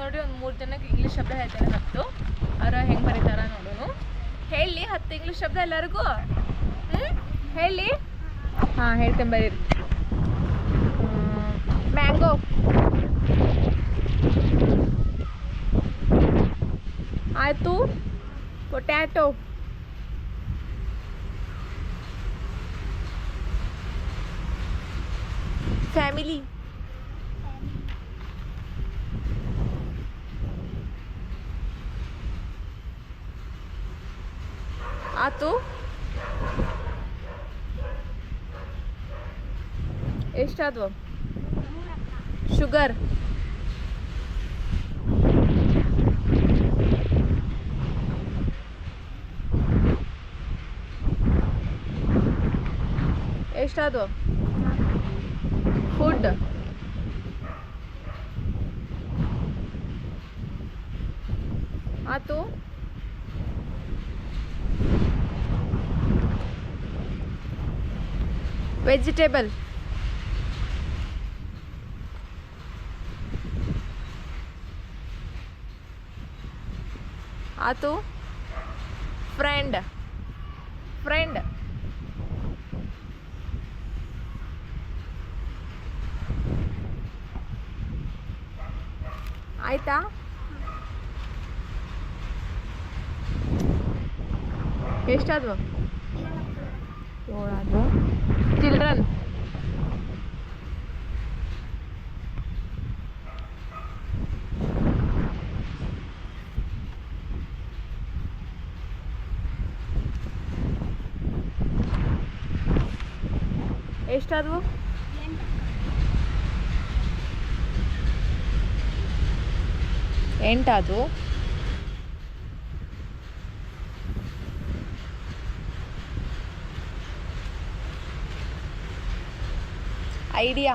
ನೋಡ್ರಿ ಒಂದು ಮೂರು ಜನಕ್ಕೆ ಇಂಗ್ಲೀಷ್ ಶಬ್ದ ಹೇಳ್ತೇನೆ ಹತ್ತು ಅವ್ರ ಹೆಂಗೆ ಬರೀತಾರ ನೋಡೋನು. ಹೇಳಿ, ಹತ್ತು ಇಂಗ್ಲೀಷ್ ಶಬ್ದ ಎಲ್ಲರಿಗೂ? ಹ್ಞೂ ಹೇಳಿ. ಹಾಂ, ಹೇಳ್ತೇನೆ ಬರೀರಿ. ಮ್ಯಾಂಗೋ. ಆಯಿತು. ಪೊಟ್ಯಾಟೊ. ಫ್ಯಾಮಿಲಿ. ಆತು ಎಷ್ಟಾದ್ವು? ಶುಗರ್. ಎಷ್ಟಾದ್ವು? ಫುಡ್. ಆತು? ವೆಜಿಟೇಬಲ್ ಆತು ಫ್ರೆಂಡ್ ಫ್ರೆಂಡ್ ಆಯ್ತಾ ಎಷ್ಟಾದ್ವು ಏಳಾದ್ವು ಚಿಲ್ಡ್ರನ್ ಎಷ್ಟಾದ್ವು ಎಂಟಾದ್ವು ಐಡಿಯಾ.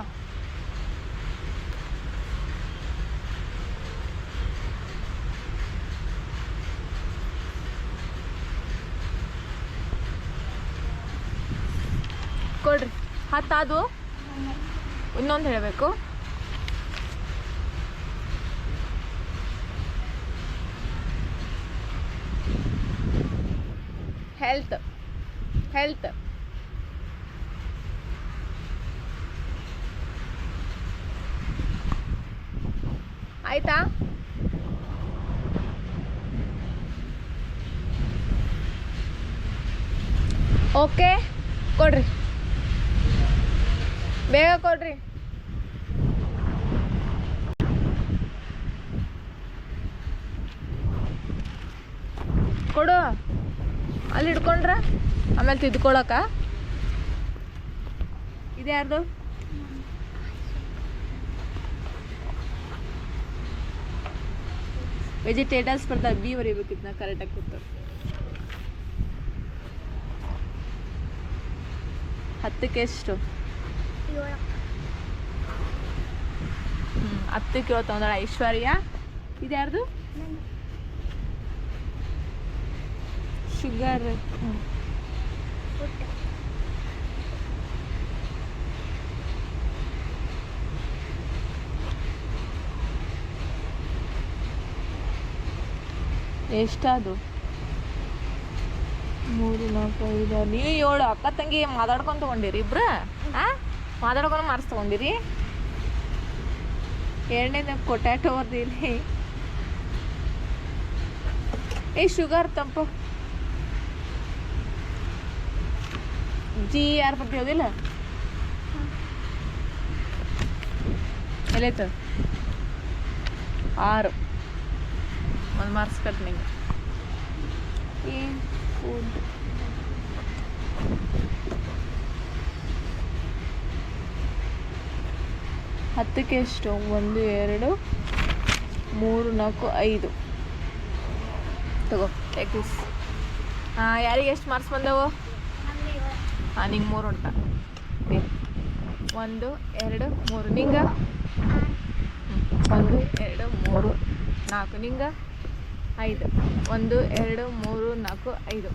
ಕೊಡ್ರಿ. ಹತ್ತಾದು ಇನ್ನೊಂದು ಹೇಳಬೇಕು. ಹೆಲ್ತ್ ಹೆಲ್ತ್ ಆಯ್ತಾ? ಓಕೆ ಕೊಡ್ರಿ. ಬೇಗ ಕೊಡ್ರಿ. ಕೊಡು. ಅಲ್ಲಿ ಹಿಡ್ಕೊಂಡ್ರ ಆಮೇಲೆ ತಿದ್ಕೊಳಕ. ಇದು ವೆಜಿಟೇಟಲ್ಸ್ ಬರ್ತಾ ಬಿ ಬರೀಬೇಕಿತ್ತು ನಾ ಕರೆಕ್ಟಾಗಿ ಕೊಟ್ಟು. ಹತ್ತಕ್ಕೆ ಎಷ್ಟು? ಹ್ಞೂ ಹತ್ತಕ್ಕೆ ಏಳು ಒಂದಳ ಐಶ್ವರ್ಯ? ಇದು ಯಾರ್ದು? ಶುಗರ್ ಹ್ಞೂ ಎಷ್ಟಾದು? ಮೂರು, ನಾಲ್ಕು, ಐದು, ಆರು. ನೀವು ಏಳು, ಅಕ್ಕ ತಂಗಿ ಮಾತಾಡ್ಕೊಂಡು ತಗೊಂಡಿರಿ ಇಬ್ರ? ಆ? ಮಾತಾಡ್ಕೊಂಡು ಮಾರ್ಸ್ ತೊಗೊಂಡಿರಿ? ಎರಡನೇದ ಕೊಟ್ಯಾಟೊ ಬರ್ದಿಲ್ಲಿ ಏ ಶುಗರ್ ತಂಪ. ಜಿ, ಯಾರು ಬರ್ತಿ ಹೋದಿಲ್ಲ ಎಲ್ಲೈತ ಆರು. ಒಂದು ಮಾರ್ಕ್ಸ್ ಕಟ್ ನಿಂಗೆ. ಹತ್ತಕ್ಕೆ ಎಷ್ಟು? ಒಂದು, ಎರಡು, ಮೂರು, ನಾಲ್ಕು, ಐದು. ತಗೋ ಟೇಕ್ ಹಾಂ ಯಾರಿಗೆ ಎಷ್ಟು ಮಾರ್ಕ್ಸ್ ಬಂದವು? ಹಾಂ ನಿಂಗೆ ಮೂರು ಉಂಟ. ಒಂದು, ಎರಡು, ಮೂರು. ನಿಂಗ. ಒಂದು, ಎರಡು, ಮೂರು, ನಾಲ್ಕು. ನಿಂಗ? ಐದು. ಒಂದು ಎರಡು ಮೂರು ನಾಲ್ಕು ಐದು.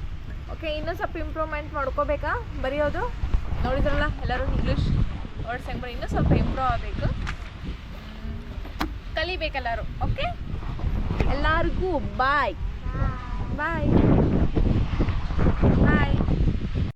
ಓಕೆ ಇನ್ನೂ ಸ್ವಲ್ಪ ಇಂಪ್ರೂವ್ಮೆಂಟ್ ಮಾಡ್ಕೋಬೇಕಾ? ಬರೆಯೋದು? ನೋಡಿದ್ರಲ್ಲ ಎಲ್ಲರೂ ಇಂಗ್ಲೀಷ್ ವರ್ಡ್ಸ್ ಹೆಂಗೆ ಬರೋ ಇನ್ನೂ ಸ್ವಲ್ಪ ಇಂಪ್ರೂವ್ ಆಗಬೇಕು. ಕಲಿಬೇಕೆಲ್ಲರೂ ಓಕೆ ಎಲ್ಲರಿಗೂ ಬಾಯ್ ಬಾಯ್ ಬಾಯ್